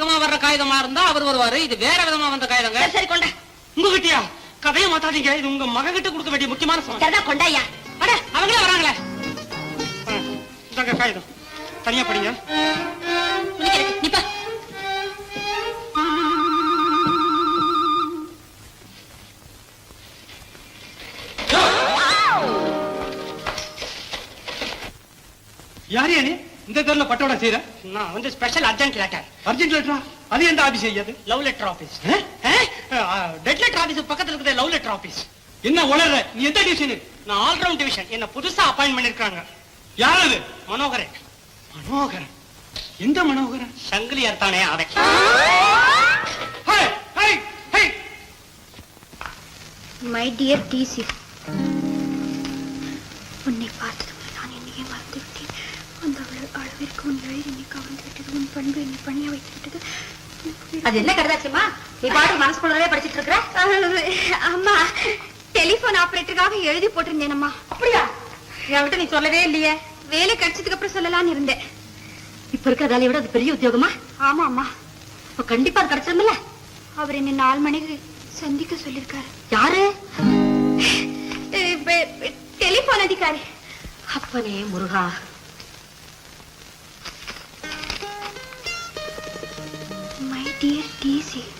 வழக்கமா வர்ற காகிதமா இருந்தா அவர் வருவாரு. இது வேற விதமா வந்த காகிதங்க. சரி கொண்டா. உங்ககிட்டயா? கதையை மாத்தாதீங்க. இது உங்க மக கிட்ட கொடுக்க வேண்டிய முக்கியமான சரிதான் கொண்டாயா. அட அவங்களே வராங்களே. இந்தாங்க காகிதம். தனியா படிங்க. நிப்பா. யார் நீ? இந்த தெருல பட்டோட செய்யற நான் வந்து ஸ்பெஷல் அர்ஜென்ட் லெட்டர் அர்ஜென்ட் லெட்டரா அது எந்த office ஐயாது love letter office dead letter office பக்கத்துல இருக்கிற லவ் லெட்டர் ஆபீஸ் என்ன உளற? நீ எந்த டிவிஷன் நான் ஆல்ரவுண்ட் டிவிஷன் என்ன புதுசா அப்பாயின்ட் பண்ணிருக்காங்க யார் அது? மனோகரன். மனோகரன். எந்த மனோகரன்? சங்கிலி அர்த்தானே அவன். Hey hey hey! My dear TC உன் எழுதி என்னை கவர்ந்து விட்டது உன் பண்பு என்னை பணிய வைத்து விட்டது அது என்ன கருதாச்சுமா நீ பாட்டு மனசுக்குள்ளவே படிச்சிட்டு இருக்கிற அம்மா டெலிபோன் ஆபரேட்டருக்காக எழுதி போட்டிருந்தேன் அம்மா அப்படியா? என்கிட்ட நீ சொல்லவே இல்லையே. வேலை கிடைச்சதுக்கு அப்புறம் சொல்லலாம்னு இருந்தேன். இப்ப இருக்கிற வேலையை விட அது பெரிய உத்தியோகமா? ஆமா அம்மா அப்ப கண்டிப்பா அது கிடைச்சிருமில்ல அவர் என்னை நாலு மணிக்கு சந்திக்க சொல்லியிருக்காரு. யாரு? டெலிபோன் அதிகாரி அப்பனே முருகா. My dear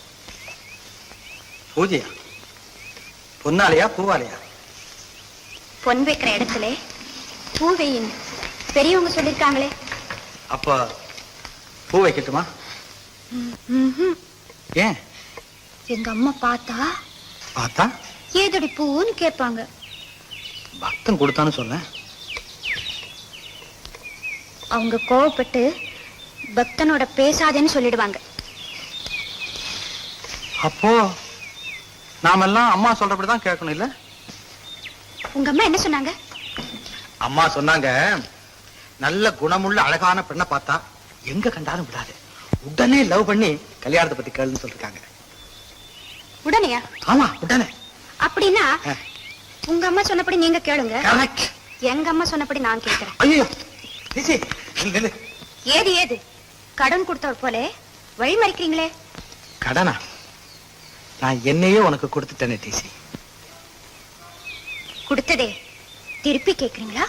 பூஜையா? பொன்னாலையா பூவாலையா? பொன் வைக்கிற இடத்துல பூ வையின்னு பெரியவங்க சொல்லிருக்காங்களே. அப்ப பூ வைக்கட்டுமா. ஏன்? எங்க அம்மா பார்த்தா பார்த்தா? ஏதடி பூன்னு கேட்பாங்க. பக்தன் கொடுத்தான்னு சொன்னேன். அவங்க கோவப்பட்டு பக்தனோட பேசாதேன்னு சொல்லிடுவாங்க. அப்போ நாமெல்லாம் அம்மா சொல்றபடிதான் கேட்கணும் இல்ல? உங்க அம்மா என்ன சொன்னாங்க? அம்மா சொன்னாங்க நல்ல குணமுள்ள அழகான பெண்ணை பார்த்தா எங்க கண்டாலும் விடாது. உடனே லவ் பண்ணி கல்யாணத்தை பத்தி கேளுன்னு சொல்லிருக்காங்க. உடனேயா? ஆமா உடனே. அப்படின்னா. உங்க அம்மா சொன்னபடி நீங்க கேளுங்க. எங்க அம்மா சொன்னபடி நான் கேட்கிறேன். ஐயோ ஏது ஏது? கடன் கொடுத்தவர் போல? வழி மறிக்கிறீங்களே? கடனா? நான் என்னையே உனக்கு கொடுத்துட்டேனே டிசி. கொடுத்ததே திருப்பி கேக்குறீங்களா?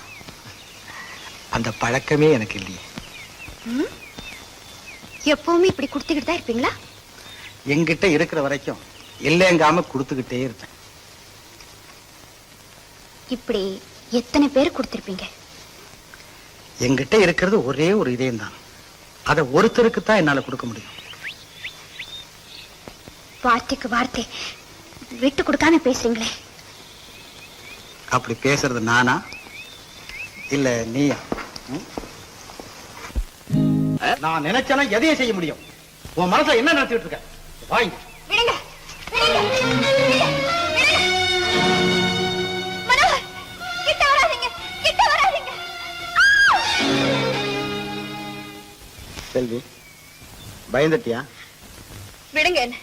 அந்த பழக்கமே எனக்கு இல்லையே? எப்பவுமே இப்படி கொடுத்துக்கிட்டு தான் இருப்பீங்களா? என்கிட்ட இருக்கிற வரைக்கும் இல்லைங்காம கொடுத்துக்கிட்டே இருப்பேன். இப்படி எத்தனை பேர் கொடுத்திருப்பீங்க? என்கிட்ட இருக்கிறது ஒரே ஒரு இதயம் தான் அதை ஒருத்தருக்கு தான் என்னால கொடுக்க முடியும். வார்த்தைக்கு வார்த்தை. விட்டு கொடுக்காம பேசுறீங்களே. அப்படி பேசுறது நானா? இல்ல நீயா? நான் நினைச்சேனா எதையும் செய்ய முடியும். உன் மனசுல என்ன நினைச்சிட்டு இருக்க? வாங்க! செல்வி பயந்துட்டியா? விடுங்க என்ன.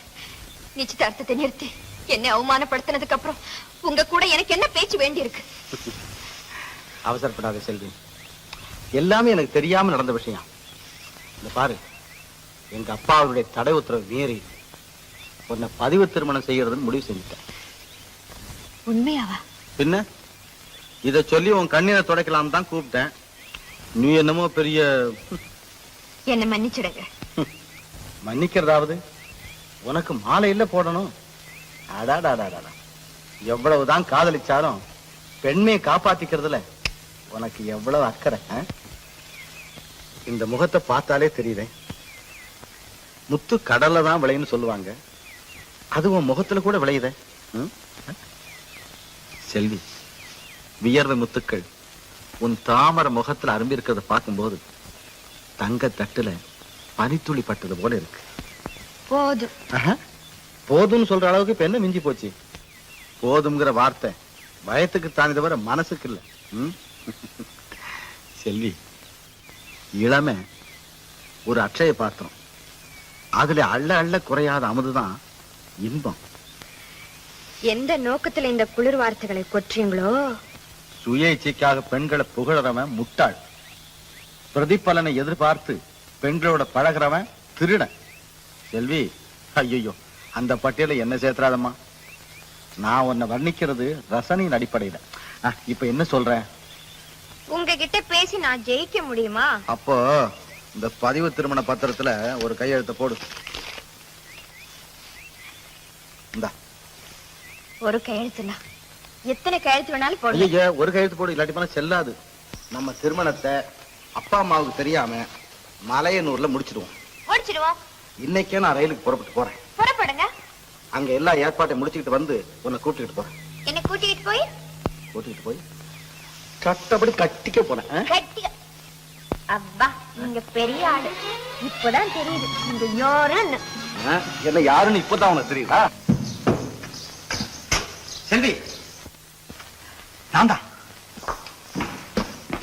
நிச்சயதார்த்தத்தை நிறுத்தி. என்னை அவமானப்படுத்தினதுக்கு அப்புறம் உங்க கூட எனக்கு என்ன பேச்சு வேண்டி இருக்கு? அவசரப்படாத செல்வி. எல்லாமே எனக்கு தெரியாம நடந்த விஷயம். இந்த பாரு. எங்க அப்பா அவருடைய தடை உத்தரவு மீறி உன்னை பதிவு திருமணம் செய்யறதுன்னு முடிவு செஞ்சுட்டேன். உண்மையாவா? பின்ன? இத சொல்லி உன் கண்ணீரை துடைக்கலாம் தான் கூப்பிட்டேன். நீ என்னமோ பெரிய என்ன மன்னிச்சிடுங்க. மன்னிக்கிறதாவது? உனக்கு மாலையில போடணும். அடாடாடாடா எவ்வளவுதான் காதலிச்சாலும் பெண்மையை காப்பாத்திக்கிறதுல உனக்கு எவ்வளவு அக்கறை இந்த முகத்தை பார்த்தாலே தெரியுதே. முத்து கடல்ல தான் விளையுன்னு சொல்லுவாங்க. அது உன் முகத்துல கூட விளையுதே. செல்வி வியர்வை முத்துக்கள் உன் தாமர முகத்துல அரும்பி இருக்கிறத பார்க்கும்போது தங்க தட்டுல பனித்துளி பட்டது போல இருக்கு. போதும். போதும்னு சொல்ற அளவுக்கு இப்ப என்ன மிஞ்சி போச்சு? போதும்ங்கிற வார்த்தை வயத்துக்கு தாண்டி தவிர மனசுக்கு இல்ல? செல்வி இளமை ஒரு அட்சய பாத்திரம். அதுல அள்ள அள்ள குறையாத அமுதுதான் இன்பம். எந்த நோக்கத்துல இந்த குளிர் வார்த்தைகளை கொற்றீங்களோ? சுய இச்சைக்காக பெண்களை புகழறவன் முட்டாள். பிரதிபலனை எதிர்பார்த்து பெண்களோட பழகிறவன் திருடன். செல்வி ஐயோ அந்த பட்டியல என்ன சேர்த்துறாதம்மா? நான் உன்னை வர்ணிக்கிறது ரசனையின் அடிப்படையில. இப்ப என்ன சொல்றேன்? உங்ககிட்ட பேசி நான் ஜெயிக்க முடியுமா? அப்போ இந்த பதிவு திருமண பத்திரத்துல ஒரு கையெழுத்த போடு. இந்தா. ஒரு கையெழுத்துனா எத்தனை கையெழுத்து வேணாலும் போடுங்க. ஐயா ஒரு கையெழுத்து போடு இல்லாட்டி போனா செல்லாது. நம்ம திருமணத்தை அப்பா அம்மாவுக்கு தெரியாம மலையனூர்ல முடிச்சிடுவோம். முடிச்சிடுவோம். இன்னைக்கே நான் ரயிலுக்கு புறப்பட்டு போறேன். புறப்படுங்க. அங்க எல்லா ஏற்பாட்டையும் முடிச்சுக்கிட்டு வந்து உன்னை கூட்டிட்டு போறேன். என்ன கூட்டிகிட்டு போய்? கூட்டிட்டு போய் கட்டபடி கட்டிக்க போனேன் அப்பா நீங்க பெரிய ஆளு. இப்பதான் தெரியுது. நீங்க யாருன்னு? என்ன யாருன்னு இப்பதான் உனக்கு தெரியுதா? செல்வி நான் தான்.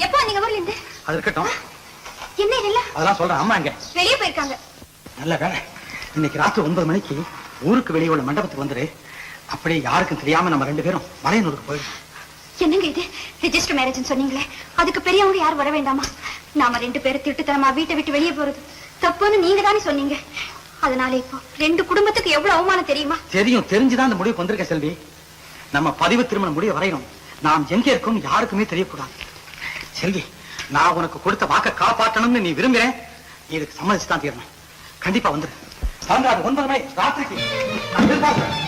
எப்போ நீங்க ஊர்ல இருந்து? அது இருக்கட்டும். என்ன இல்ல அதெல்லாம் சொல்றேன். அம்மா எங்க? வெளியே போயிருக்காங்க. நல்ல வேலை. இன்னைக்கு ராத்திரி ஒன்பது மணிக்கு ஊருக்கு வெளியே உள்ள மண்டபத்துக்கு வந்துரு. அப்படியே யாருக்கும் தெரியாம நம்ம ரெண்டு பேரும் மலையனூருக்கு போயிடும் என்னங்க இது? ரிஜிஸ்டர் மேரேஜ் சொன்னீங்களே. அதுக்கு பெரியவங்க யாரும் வர வேண்டாமா? நாம ரெண்டு பேரும் திட்டுத்தனமா வீட்டை விட்டு வெளியே போறது. தப்புன்னு நீங்க தானே சொன்னீங்க. அதனால இப்போ ரெண்டு குடும்பத்துக்கு எவ்வளவு அவமானம் தெரியுமா? தெரியும் தெரிஞ்சுதான் அந்த முடிவுக்கு வந்திருக்க செல்வி. நம்ம பதிவு திருமணம் முடிய வரையும் நாம் எங்க இருக்கோம் யாருக்குமே தெரியக்கூடாது. செல்வி நான் உனக்கு கொடுத்த வாக்க காப்பாற்றணும்னு நீ விரும்புறேன் இதுக்கு சம்மதிச்சு தான் தீரணும். கண்டிப்பா வந்துரு. சாயந்தரம் ஒன்பது மணி ராத்திரிக்கு நான் எதிர்பார்க்கிறேன்.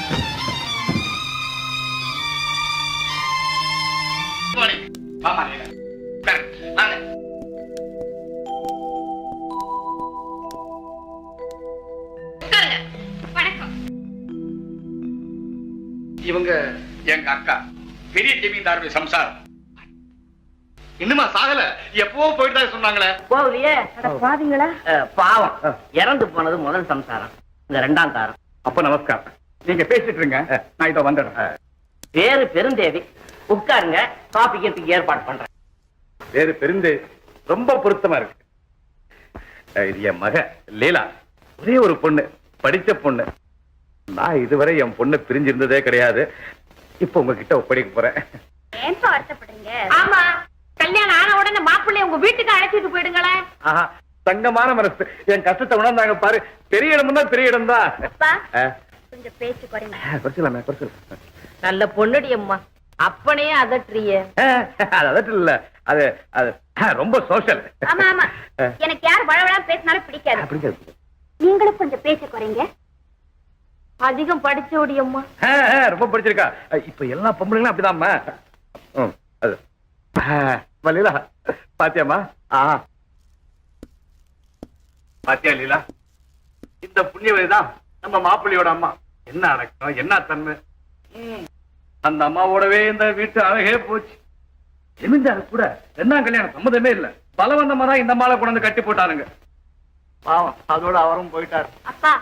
இவங்க எங்க அக்கா. பெரிய ஜமீன்தாருடைய சம்சாரம். இன்னுமா சாகல? எப்பவோ போயிட்டு தான் சொன்னாங்களே போகலையே அஹ், பாவம். இறந்து போனது முதல் சம்சாரம். இந்த ரெண்டாம் தாரம். அப்ப நமஸ்காரம். நீங்க பேசிட்டு இருங்க. நான் இதோ வந்துடுறேன். பேரு பெருந்தேவி உட்காருங்க காபி கேத்துக்கு ஏற்பாடு பண்றேன். வேறு பெருந்து ரொம்ப பொருத்தமா இருக்கு. இது என் மக லீலா. ஒரே ஒரு பொண்ணு படிச்ச பொண்ணு. நான் இதுவரை என் பொண்ணு பிரிஞ்சிருந்ததே கிடையாது. இப்ப உங்ககிட்ட ஒப்படைக்க போறேன். ஏன்பா வருத்தப்படுறீங்க? ஆமா. கல்யாணம் ஆன உடனே மாப்பிள்ளை உங்க வீட்டுக்கு அழைச்சிட்டு போயிடுங்களேன் தங்கமான மனசு. என் கஷ்டத்தை உணர்ந்தாங்க பாரு. பெரிய இடம்னா பெரிய இடம் தான் கொஞ்சம் பேச்சு குறைங்க. குறைச்சலாமே குறைச்சலாம் நல்ல பொண்ணுடி அம்மா. அப்பனே அதட்டுறிய. அது அதட்டு இல்ல. அது அது ரொம்ப சோஷியல் ஆமா ஆமா. எனக்கு யார் வளவளா பேசினாலும் பிடிக்காது. அப்படிங்கிறது நீங்களும் கொஞ்சம் பேச்சு குறைங்க. அதிகம் படிச்சோடி அம்மா. ரொம்ப பிடிச்சிருக்கா. இப்ப எல்லா பொம்பளைங்களும் அம்மா, லீலா பாத்தியாமா ஆ. பாத்தியா லீலா? இந்த புண்ணியவதிதான் நம்ம மாப்பிள்ளையோட அம்மா. என்ன அடக்கம் என்ன தன்மை? அந்த அம்மாவோடவே இந்த வீட்டு அழகே போச்சு. ஜமீன்தாரு கூட ரெண்டாம் கல்யாணம் சம்மதமே இல்ல. பலவந்தமா தான் இந்த அம்மாவை கொண்டு வந்து கட்டி போட்டானுங்க. பாவம் அதோட அவரும் போயிட்டாரு. அப்பா?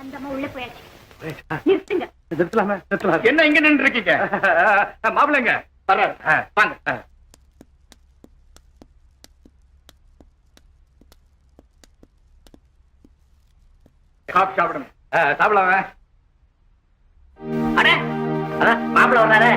அந்த அம்மா உள்ள போயாச்சு. நிறுத்துங்க. நிறுத்தலாமே நிறுத்தலாம். என்ன இங்க நின்று இருக்கீங்க? மாப்பிள்ளைங்க. வர்றாரு. வாங்க. சாப்பிட்டு காஃபி சாப்பிடணும் ஆ, அட அதான் மாப்பிள்ள வர்றாரு.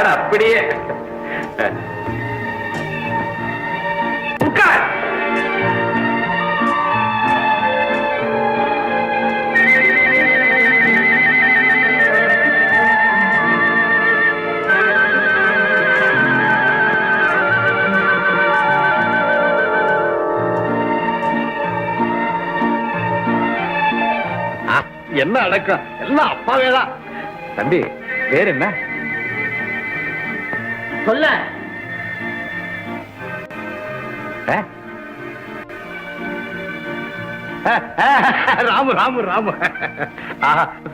அப்பா அப்படியே. உட்கார். என்ன அடக்கம் எல்லாம் அப்பாவே தான் தம்பி பேர் என்ன? சொல்ல. ராமு ராமு ராமு.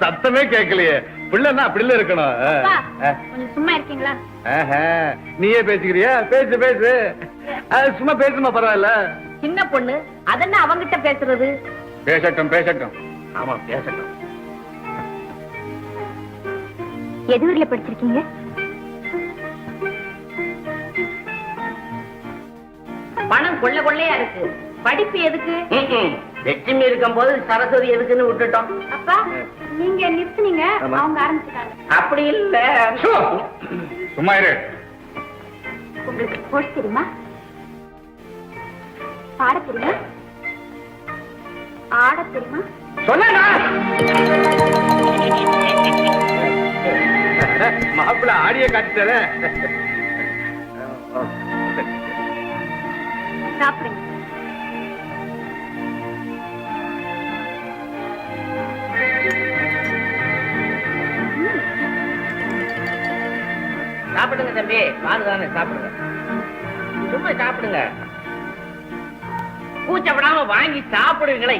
சத்தமே கேட்கலையே. பிள்ளைன்னா அப்படில இருக்கணும். சும்மா இருக்கீங்களா? நீயே பேசிக்கிறியா? பேசு பேசு. சும்மா பேசுமா பரவாயில்ல. சின்ன பொண்ணு அதென்ன அவங்கிட்ட பேசுறது? பேசட்டும் பேசட்டும். ஆமா பேசட்டும். எது ஊர்ல படிச்சிருக்கீங்க? பணம் கொள்ள கொள்ளையா இருக்கு. படிப்பு எதுக்கு? லட்சுமி இருக்கும் போது சரஸ்வதி எதுக்குன்னு விட்டுட்டோம். அப்பா நீங்க நிறுத்துனீங்க. அவங்க ஆரம்பிச்சுட்டாங்க. அப்படி இல்ல. சும்மா இரு. உங்களுக்கு ஸ்போர்ட்ஸ் தெரியுமா? பாட தெரியுமா? ஆட தெரியுமா? சொன்னா மாப்பிள்ள ஆடிய காட்டுட்டாரே சாப்பிடுங்க சாப்பிடுங்க தம்பி. பாதுதானே சாப்பிடுங்க. சும்மா சாப்பிடுங்க. கூச்சப்படாம வாங்கி சாப்பிடுவீங்களே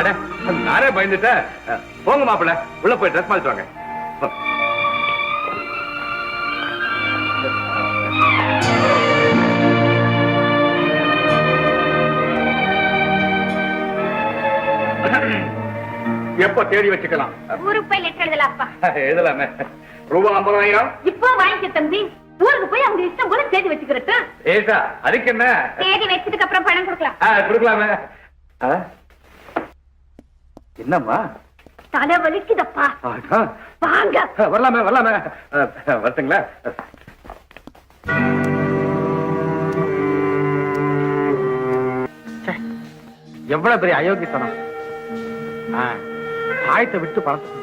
அட, நானே பயந்துட்டேன் போங்க மாப்பிள்ள உள்ள போய் ட்ரெஸ் வாங்க. எப்போ தேடி வச்சுக்கலாம்? ஊருக்கு போய் லெட்டர் எழுதலாம் அப்பா எழுதலாமே. ரூபா ஐம்பதாயிரம்? இப்போ வாங்கிக்க தம்பி. ஊருக்கு போய் அவங்க இஷ்டம் போல தேதி வச்சுக்கிறது. ஏசா அதுக்கு என்ன? தேதி வச்சதுக்கு அப்புறம் பணம் கொடுக்கலாம். கொடுக்கலாமே? என்னம்மா? தலை வலிக்குதப்பா. வாங்க. வரலாமே வரலாமே. வரட்டுங்களா? எவ்வளவு பெரிய அயோக்கியத்தனம். ஆயத்தை விட்டு பறந்து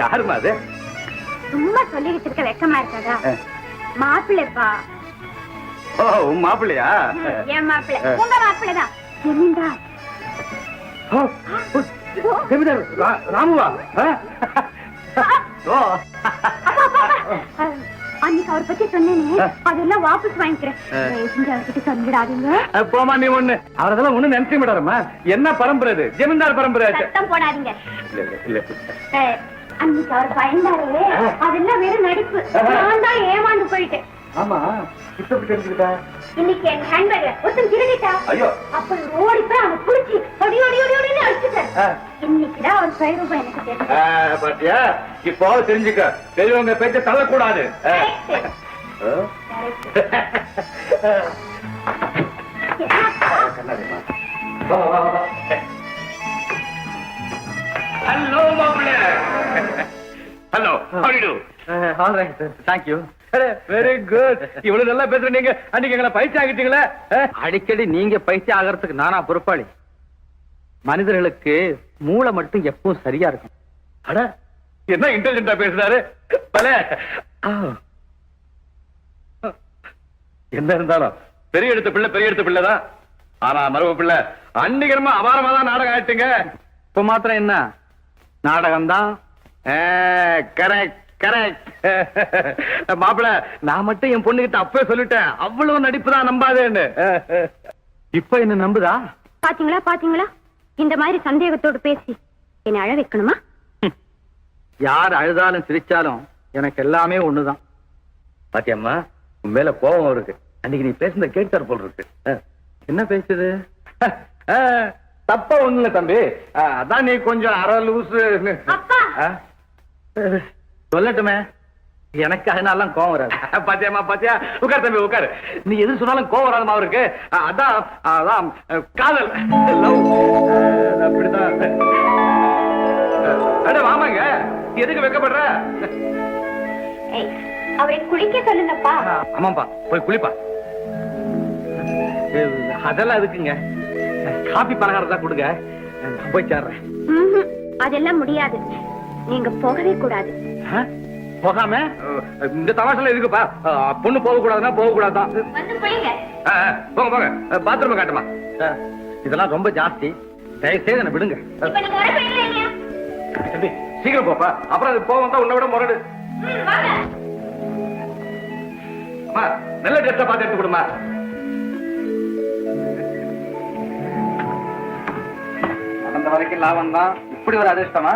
யாரும்மா அது? சும்மா சொல்லிக்கிட்டு இருக்க வெக்கமா இருக்காதா? மாப்பிள்ளைப்பா. ஓ, உன் மாப்பிள்ளையா? என் மாப்பிள்ளை. உங்க மாப்பிள்ளை தான். ஜமீன்தார் ராமுவா? ஓ. அன்னைக்கு அவர் பத்தி சொன்னேனே. அதெல்லாம் வாபஸ் வாங்கிக்கிறேன். அவர்கிட்ட சொல்லிடாதீங்க. போம்மா நீ ஒண்ணு. அவரெல்லாம் ஒண்ணு நினைச்சு விடாரம்மா என்ன பரம்பரை இது ஜமீன்தார் பரம்பரை போடாதீங்க. அன்னைக்கு அவர் பயந்தாரே. அதெல்லாம் வெறும் நடிப்பு. நான் தான் ஏமாந்து போயிட்டேன். ஆமா. இப்ப தெரிஞ்சுக்கிட்டா? இன்னைக்கு என் ஹேண்ட்பேக்ல ஒருத்தன் திருடிட்டா? ஐயோ. அப்ப ஓடி போய் அவன் குளிச்சு ஒடி ஓடி ஓடின்னு அடிச்சுட்டார். ஆ. இன்னைக்குதான் அவர் பயிரூபம் எனக்கு தெரியும் பாத்தியா? இப்போ தெரிஞ்சுக்க. பெரியவங்க பேச்ச தள்ளக்கூடாது. ஆ. ஹலோ மாப்பிள்ள. Hello how do you? do? All right sir thank you very good இவ்வளவு நல்லா பேசுற நீங்க அன்னைக்கு எங்களை பயிற்சி ஆகிட்டீங்களே? அடிக்கடி நீங்க பயிற்சி ஆகிறதுக்கு நானா பொறுப்பாளி. மனிதர்களுக்கு மூளை மட்டும் எப்பவும் சரியா இருக்கும் அட என்ன இன்டெலிஜென்டா பேசுறாரு? பல. என்ன இருந்தாலும் பெரிய எடுத்த பிள்ளை பெரிய எடுத்த பிள்ளை தான் ஆனா மரபு பிள்ளை அன்னிகரமா அபாரமா தான் நாடகம் ஆயிட்டுங்க இப்ப மாத்திரம் என்ன? நாடகம் தான் கரெக்ட் கரெக்ட் மாப்பிள நான் மட்டும் என் பொண்ணுகிட்ட அப்பவே சொல்லிட்டேன். அவ்வளவு நடிப்பு தான் நம்பாதேன்னு. இப்ப என்ன நம்புதா? பாத்தீங்களா பாத்தீங்களா? இந்த மாதிரி சந்தேகத்தோடு பேசி என்னை அழ வைக்கணுமா? யார் அழுதாலும் சிரிச்சாலும் எனக்கு எல்லாமே ஒண்ணுதான். பாத்தியம்மா உன் மேல கோபம் இருக்கு. அன்னைக்கு நீ பேசுனத கேட்டார் போல் இருக்கு. என்ன பேசுது? தப்பா ஒண்ணு இல்ல தம்பி அதான் நீ கொஞ்சம் அரை லூசு. சொல்லட்டுமே. எனக்கு அதனாலாம் கோவம் வராது. பாத்தியாமா பாத்தியா? உட்கார் தம்பி உட்கார். நீ எது சொன்னாலும் கோவம் வராதமா அவருக்கு அதான் அதான் காதல். அப்படிதான். அட வாமாங்க. எதுக்கு வெக்கப்படுற? அவரை குளிக்க சொல்லுங்கப்பா. ஆமாப்பா போய் குளிப்பா. அதெல்லாம் எதுக்குங்க? காபி பலகாரம் தான் கொடுங்க. நான் போய் சேர்றேன். அதெல்லாம் முடியாது. நீங்க போகவே கூடாது? போகாம? இந்த தமாஷெல்லாம் எதுக்குப்பா? அஹ், பொண்ணு போக கூடாதுன்னா போக கூடாதான் போங்க போங்க. பாத்ரூம் காட்டுமா? இதெல்லாம் ரொம்ப ஜாஸ்தி. தயவு செய்து என்ன விடுங்க. சீக்கிரம் போப்பா. அப்புறம் அது போக வந்தா உன்னை விட முரடு. நல்ல ட்ரெஸ்ஸா பார்த்து எடுத்து கொடுமா வரைக்கும் லாபம் தான். இப்படி ஒரு அதிர்ஷ்டமா?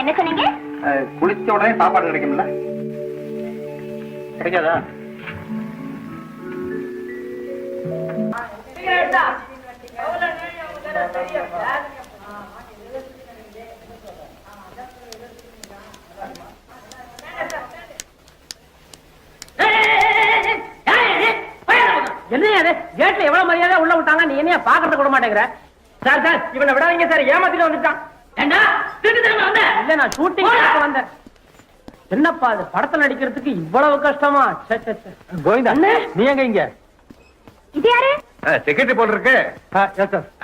என்ன சொன்னீங்க? குளிச்ச உடனே சாப்பாடு கிடைக்கும்ல? கிடைக்காதா? என்னையா அது கேட்ல எவ்வளவு மரியாதை உள்ள விட்டாங்க? நீ என்னையா பாக்குறது கூட மாட்டேங்கிற? சார் சார் இவனை விடாதீங்க சார். ஏமாத்திட்டு வந்துட்டான். ஏண்டா? திருட்டு வந்த? இல்ல நான் ஷூட்டிங் வந்தேன். என்னப்பா அது படத்துல நடிக்கிறதுக்கு இவ்வளவு கஷ்டமா. கோவிந்தா அண்ணே. நீ எங்க இங்க? இது யாரு? செக்ரட்டரி போல் இருக்கு.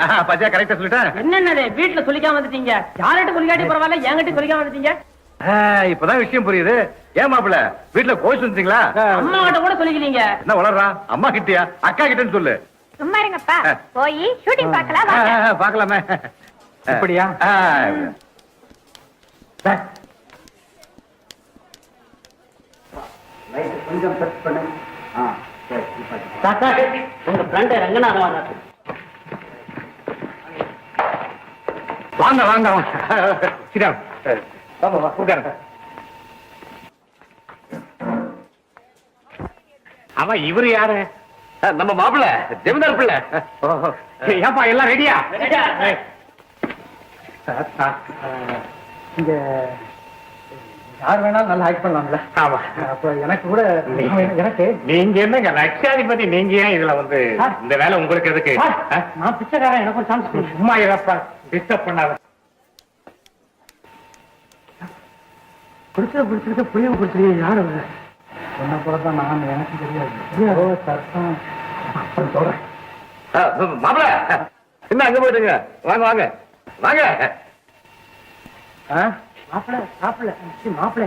ஆஹா, பாத்தியா கரெக்டா சொல்லிட்டேன் என்னென்னது? வீட்டுல சொல்லிக்காம வந்துட்டீங்க. யார்கிட்ட சொல்லிக்காட்டி பரவாயில்ல என்கிட்ட சொல்லிக்காம வந்துட்டீங்க? இப்பதான் விஷயம் புரியுது. ஏன் மாப்பிள வீட்டுல கோச்சு வந்துட்டீங்களா அம்மா கிட்ட கூட சொல்லிக்கிறீங்க. என்ன வளர்றா அம்மா கிட்டயா? அக்கா கிட்டன்னு சொல்லு. சும்மா இருங்கப்பா. போய் ஷூட்டிங் பார்க்கலாம் பார்க்கலாமே. இப்படியா? ஆ. கொஞ்சம் பிரஸ் பண்ணு. ஆ சரி தாத்தா உங்க ஃப்ரெண்ட் ரங்கநாதன் வந்தாரு. வாங்க வாங்க வாங்க. சிரம் வாங்க வா உட்காருங்க. ஆமா இவரு யாரு? நம்ம மாப்பிள்ள ஜமீன்தார் பிள்ளை. ஏப்பா எல்லாம் ரெடியா இங்க யார் வேணாலும் நல்லா ஆக்ட் பண்ணலாம்ல. ஆமா. அப்ப எனக்கு கூட எனக்கு நீங்க என்னங்க லட்சாதிபதி நீங்க ஏன் இதுல வந்து. இந்த வேலை உங்களுக்கு எதுக்கு? நான் பிச்சைக்காரன் எனக்கு ஒரு சான்ஸ் சும்மா இருப்பா டிஸ்டர்ப் பண்ணாத. பிடிச்சத பிடிச்சிருக்க புளிய பிடிச்சிருக்க யாரு சொன்ன போல தான் நான் எனக்கு தெரியாது. சொல்றேன். மாப்பிள என்ன அங்க போயிட்டுங்க? வாங்க வாங்க. வாங்க. மாப்பிள்ள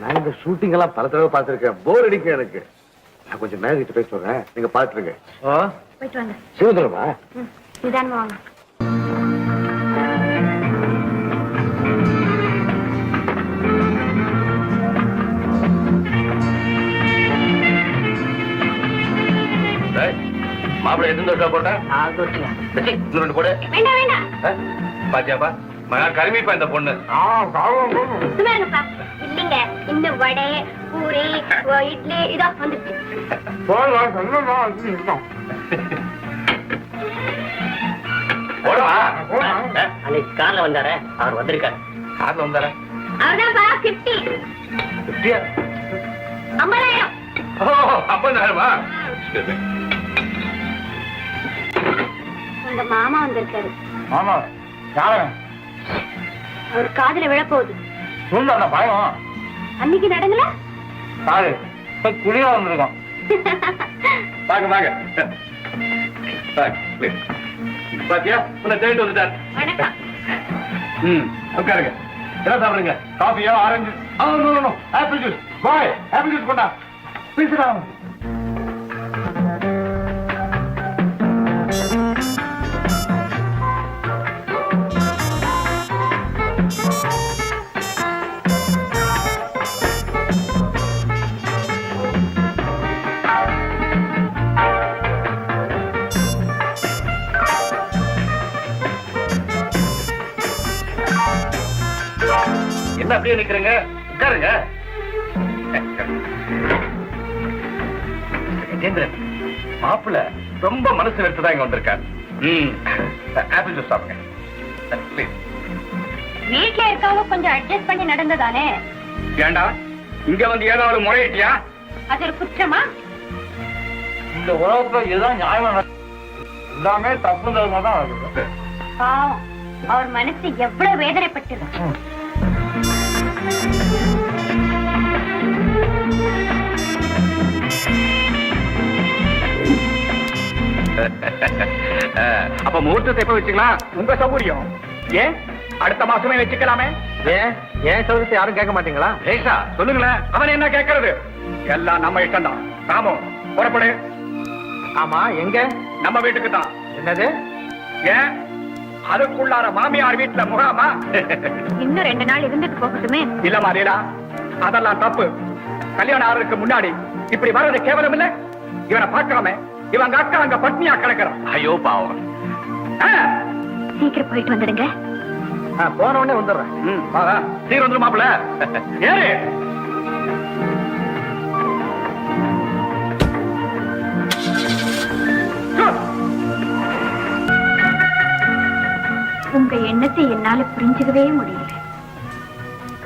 நான் இந்த ஷூட்டிங் எல்லாம் பல தடவை பார்த்திருக்கேன். போர் அடிக்கும் எனக்கு. நான் கொஞ்சம் மேகிட்ட பேச சொல்றேன். நீங்க பாத்துருங்க போயிட்டு நிதானமா வாங்க. மாப்பிள எத்தனை தோசை இன்னும் ரெண்டு போடு. வேண்டாம் வேண்டாம். ஆ? பாத்தியாப்பா மகா கருமிப்பா இந்த பொண்ணு. இல்லைங்க இன்னும் வடை பூரி இட்லி இதோ வந்துருச்சு போடவா அன்னைக்கு கார்ல வந்தாரே அவர் வந்திருக்காரு. கார்ல வந்தாரா? அவர்தான்ப்பா பிப்டி ஐம்பதாயிரம். உங்க மாமா வந்திருக்காரு. ஆமா யாரு? அவர் காதுல விழப்போகுது. சொன்ன பயம்? அன்னைக்கு நடங்கல பாரு குளியா வந்திருக்கோம். வாங்க வாங்க. வாங்க, please. பாத்தியா? உன்னை தேடிட்டு வந்துட்டார். வணக்கம். ம் உட்காருங்க. என்ன சாப்பிடுங்க காஃபியா orange? Apple juice. Boy apple juice கொண்டா. பேசுடா. என்ன அப்படியே நிக்கிறீங்க. உட்காருங்க. கஜேந்திரன் மாப்பிள்ள ரொம்ப மனசு எடுத்துதான் இங்க வந்திருக்காரு. ஆப்பிள் ஜூஸ் சாப்பிடுங்க. வீட்ல இருக்கவங்க கொஞ்சம் அட்ஜஸ்ட் பண்ணி நடந்ததானே? ஏண்டா? இங்க வந்து ஏதாவது முறையிட்டியா? அது ஒரு குற்றமா? இந்த உலகத்துல இதுதான் நியாயம் எல்லாமே தப்பு தான் அவர் மனசு எவ்வளவு வேதனைப்பட்டிருக்கும் அப்ப முகூர்த்தத்தை எப்ப வச்சுக்கலாம் உங்க சௌகரியம். ஏன்? அடுத்த மாசமே வச்சுக்கலாமே. ஏன்? ஏன் சொல்றது யாரும் கேட்க மாட்டீங்களா? லேசா சொல்லுங்களேன். அவன் என்ன கேட்கறது? எல்லாம் நம்ம இஷ்டம் தான் ராமோ புறப்படு. ஆமா எங்க? நம்ம வீட்டுக்கு தான். என்னது? ஏன்? அதுக்குள்ளார மாமியார் வீட்டுல முகாமா? இன்னும் ரெண்டு நாள் இருந்துட்டு போகட்டுமே. இல்ல மாறிடா அதெல்லாம் தப்பு. கல்யாணம் ஆறதுக்கு முன்னாடி இப்படி வர்றது கேவலம் இல்ல இவனை பார்க்காம. இவங்க அக்கா அங்க பட்னியா கிடக்குறான். ஐயோ பாவம். சீக்கிரம் போயிட்டு வந்துடுங்க. போன உடனே வந்துடுறேன். சீக்கிரம் வந்துரு மாப்பிள ஏறு. உங்க எண்ணத்தை என்னால புரிஞ்சுக்கவே முடியல.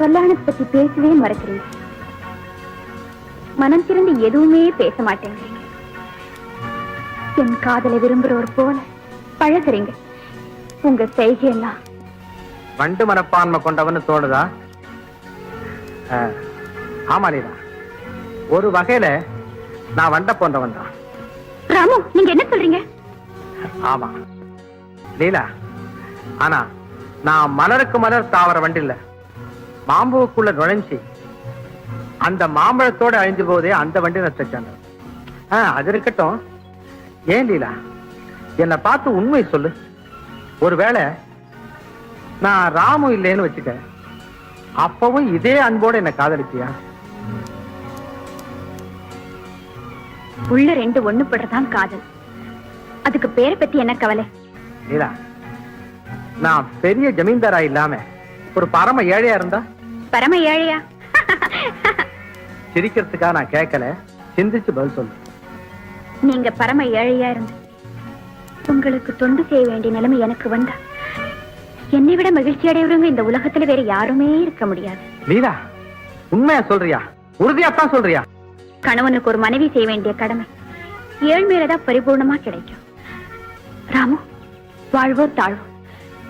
கல்யாணத்தை பத்தி பேசவே மறக்கிறீங்க மனம் திறந்து எதுவுமே பேச மாட்டேங்கிறீங்க என் காதலை விரும்புறவர் போல பழகுறீங்க. உங்க செய்கையெல்லாம். வண்டு மனப்பான்மை கொண்டவன்னு தோணுதா? ஆமா லீலா. ஒரு வகையில நான் வண்ட போன்றவன் தான். ராமு நீங்க என்ன சொல்றீங்க? ஆமா. லீலா ஆனா நான் மலருக்கு மலர் தாவர வண்டில்ல. மாம்புவுக்குள்ள நுழைஞ்சி அந்த மாம்பழத்தோட அழிஞ்சு போதே அந்த வண்டி நட்சத்திரம். அது இருக்கட்டும். ஏன் லீலா? என்னை பார்த்து உண்மை சொல்லு. ஒருவேளை நான் ராமு இல்லைன்னு வச்சுக்க அப்பவும் இதே அன்போட என்ன காதலிச்சியா? உள்ள ரெண்டு ஒண்ணு படுறதான் காதல். அதுக்கு பேரை பத்தி என்ன கவலை? லீலா நான் பெரிய ஜமீன்தாரா இல்லாம ஒரு பரம ஏழையா இருந்தா? பரம ஏழையா? சிரிக்கிறதுக்காக நான் கேட்கல சிந்திச்சு பதில் சொல்லு. நீங்க பரம ஏழையா இருந்து உங்களுக்கு தொண்டு செய்ய வேண்டிய நிலைமை எனக்கு வந்தா என்னை விட மகிழ்ச்சி அடையவங்க இந்த உலகத்துல வேற யாருமே இருக்க முடியாது. லீலா உண்மையா சொல்றியா? உறுதியாத்தான் சொல்றியா? கணவனுக்கு ஒரு மனைவி செய்ய வேண்டிய கடமை ஏழ்மையிலதான் பரிபூர்ணமா கிடைக்கும். ராமு வாழ்வோ தாழ்வோ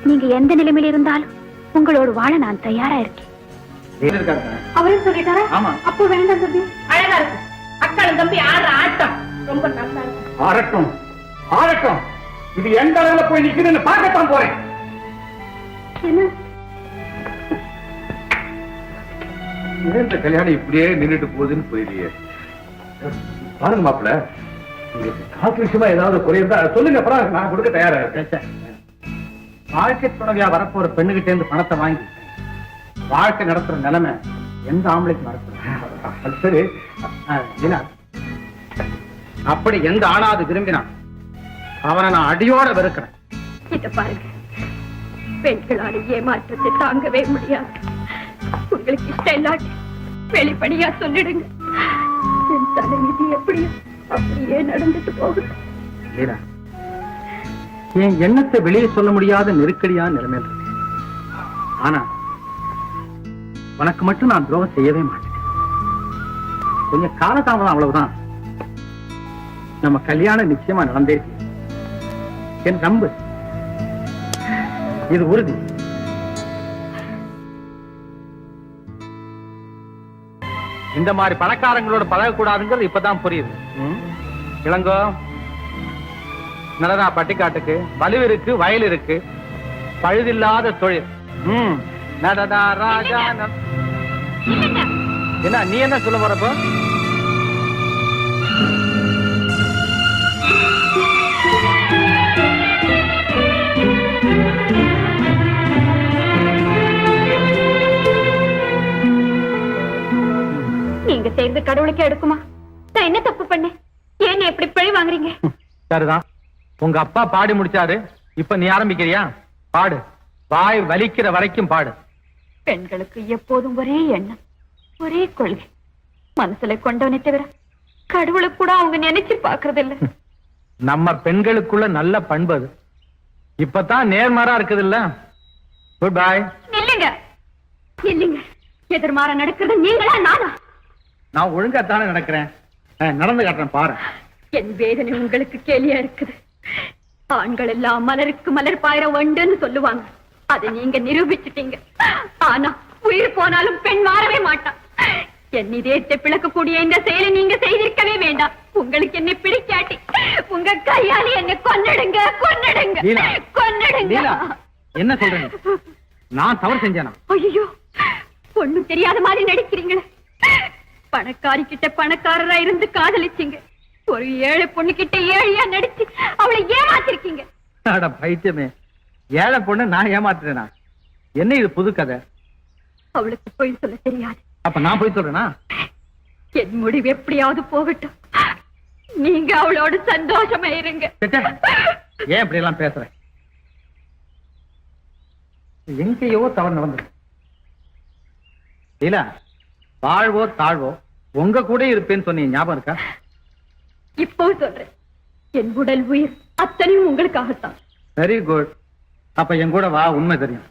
நீங்க எந்த நிலைமையில இருந்தாலும் உங்களோட வாழ நான் தயாரா இருக்கேன். அவரும் சொல்லிட்டாரா? ஆமா. அப்போ வேண்டாம் தம்பி. அழகா இருக்கு அக்காளும் தம்பி ஆடுற ஆட்டம். ரொம்ப நல்லா ஆரட்டும். ஆரட்டும். இது எந்த அளவுல போய் நிக்குதுன்னு பார்க்கத்தான் போறேன். என்ன? இந்த கல்யாணம் இப்படியே நின்னுட்டு போகுதுன்னு புரியலையே பாருங்க மாப்பிள்ள காசு விஷயமா ஏதாவது குறையிருந்தா சொல்லுங்க. அப்புறம் நான் கொடுக்க தயாரா இருக்கேன். வாழ்க்கை துணைவியா வரப்போற பெண்ணுகிட்ட இருந்து பணத்தை வாங்கி வாழ்க்கை நடத்துற நிலைமை எந்த ஆம்பளைக்கு அது சரி. லீலா அப்படி எந்த ஆணாவது விரும்பினான் அவனை நான் அடியோட வெறுக்கிறேன். இத பாருங்க. பெண்களால ஏமாற்றத்தை தாங்கவே முடியாது. உங்களுக்கு இஷ்டம் இல்லாட்டி வெளிப்படையா சொல்லிடுங்க. என் தலைவிதி எப்படியோ அப்படியே நடந்துட்டு போகுது. என் எண்ணத்தை வெளியே சொல்ல முடியாத நெருக்கடியான நிலைமையில் ஆனா உனக்கு மட்டும் நான் துரோகம் செய்யவே மாட்டேன். கொஞ்சம் காலதாமதம் அவ்வளவுதான். நம்ம கல்யாணம் நிச்சயமா நடந்தே. என் நம்பு. இது உறுதி. இந்த மாதிரி பணக்காரங்களோட பழகக்கூடாதுங்கிறது இப்பதான் புரியுது. ம்? இளங்கோ நடனா பட்டிக்காட்டுக்கு வலுவு இருக்கு வயல் இருக்கு பழுதில்லாத தொழில். ம். நடனா ராஜா என்ன நீ என்ன சொல்ல போறப்போ நீங்க செய்யறது கடவுளுக்கே எடுக்குமா? நான் என்ன தப்பு பண்ணேன்? ஏன் எப்படி பழி வாங்குறீங்க? சரிதான். உங்க அப்பா பாடி முடிச்சாரு. இப்ப நீ ஆரம்பிக்கிறியா? பாடு. வாய் வலிக்கிற வரைக்கும் பாடு. பெண்களுக்கு எப்போதும் ஒரே எண்ணம் ஒரே கொள்கை. மனசுல கொண்டவனை தவிர கடவுளை கூட அவங்க நினைச்சு பாக்குறது இல்ல நம்ம பெண்களுக்குள்ள நல்ல பண்பு அது. இப்பதான் நேர்மாறா இருக்குது இல்ல குட் பை இல்லைங்க இல்லைங்க எதிர்மாற நடக்கிறது நீங்களா நானா? நான் ஒழுங்கா தானே நடக்கிறேன். நடந்து காட்டுறேன் பாரு. என் வேதனை உங்களுக்கு கேலியா இருக்குது. ஆண்கள் எல்லாம் மலருக்கு மலர் பாயிர வண்டுன்னு சொல்லுவாங்க. அதை நீங்க நிரூபிச்சிட்டீங்க. ஆனா உயிர் போனாலும் பெண் மாறவே மாட்டான் என் இதயத்தை பிளக்கக்கூடிய இந்த செயலை நீங்க செய்திருக்கவே வேண்டாம். உங்களுக்கு என்ன பிடிக்காட்டி உங்க கையால என்ன கொன்னிடுங்க கொன்னிடுங்க. கொன்னிடுங்க. என்ன சொல்ற நீ? நான் தவறு செஞ்சேனா? ஐயோ ஒண்ணும் தெரியாத மாதிரி நடிக்கிறீங்களே. பணக்காரி கிட்ட பணக்காரரா இருந்து காதலிச்சீங்க. ஒரு ஏழை பொண்ணு கிட்ட ஏழையா நடிச்சு அவளை ஏமாத்திருக்கீங்க. அட பைத்தியமே. ஏழை பொண்ணு நான் ஏமாத்துறேனா? என்ன இது புது கதை? அவளுக்கு போய் சொல்ல தெரியாது. அப்ப நான் போய் சொல்றேனா? என் முடிவு எப்படியாவது போகட்டும். நீங்க அவளோட சந்தோஷமா இருங்க. ஏன் இப்படி எல்லாம் பேசுற? எங்கேயோ தவறு நடந்தது இல்ல வாழ்வோ தாழ்வோ உங்க கூட இருப்பேன்னு சொன்னீங்க. ஞாபகம் இருக்கா? இப்போ சொல்றேன். என் உடல் உயிர் அத்தனையும் உங்களுக்காகத்தான். வெரி குட் அப்ப என் கூட வா உண்மை தெரியும்.